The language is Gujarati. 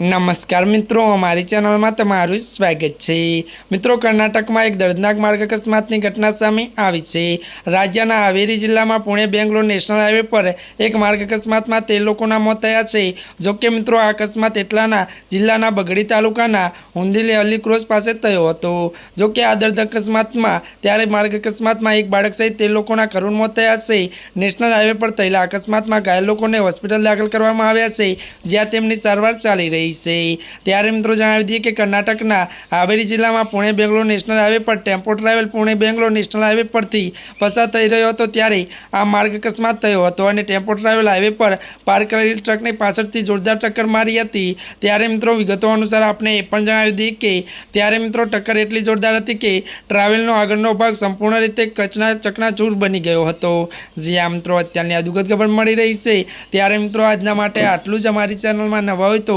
નમસ્કાર મિત્રો, અમારી ચેનલમાં તમારું સ્વાગત છે. મિત્રો, કર્ણાટકમાં એક દર્દનાક માર્ગ અકસ્માતની ઘટના સામે આવી છે. રાજ્યના હાવેરી જિલ્લામાં પુણે બેંગ્લોર નેશનલ હાઈવે પર એક માર્ગ અકસ્માતમાં તે લોકોના મોત થયા છે. જોકે મિત્રો, આ અકસ્માત એટલાના જિલ્લાના બગડી તાલુકાના હુંદિલી અલી ક્રોસ પાસે થયો હતો. જોકે આ દર્દ અકસ્માતમાં ત્યારે માર્ગ અકસ્માતમાં એક બાળક સહિત તે લોકોના કરુણ મોત થયા છે. નેશનલ હાઈવે પર થયેલા અકસ્માતમાં ઘાયલ લોકોને હોસ્પિટલ દાખલ કરવામાં આવ્યા છે, જ્યાં તેમની સારવાર ચાલી રહી છે. ત્યારે મિત્રો જણાવી દઈએ કે કર્ણાટકના હાવેરી જિલ્લામાં પુણે બેંગ્લોર નેશનલ હાઈવે પર tempo travel Pune Bangalore national highway પરથી પસાર થઈ રહ્યો હતો ત્યારે આ માર્ગ અકસ્માત થયો હતો અને ટેમ્પો ટ્રાવેલ હાઈવે પર પાર્ક કરેલી ટ્રકને પાછળથી જોરદાર ટક્કર મારી હતી. ત્યારે મિત્રો વિગતો અનુસાર આપણે એ પણ જણાવી દઈએ કે ત્યારે મિત્રો ટક્કર એટલી જોરદાર હતી કે ટ્રાવેલનો આગળનો ભાગ સંપૂર્ણ રીતે કચના ચકનાચૂર બની ગયો હતો. જે આ મિત્રો અત્યારની આ ખબર મળી રહી છે. ત્યારે મિત્રો આજના માટે આટલું જ. અમારી ચેનલમાં નવા હોય તો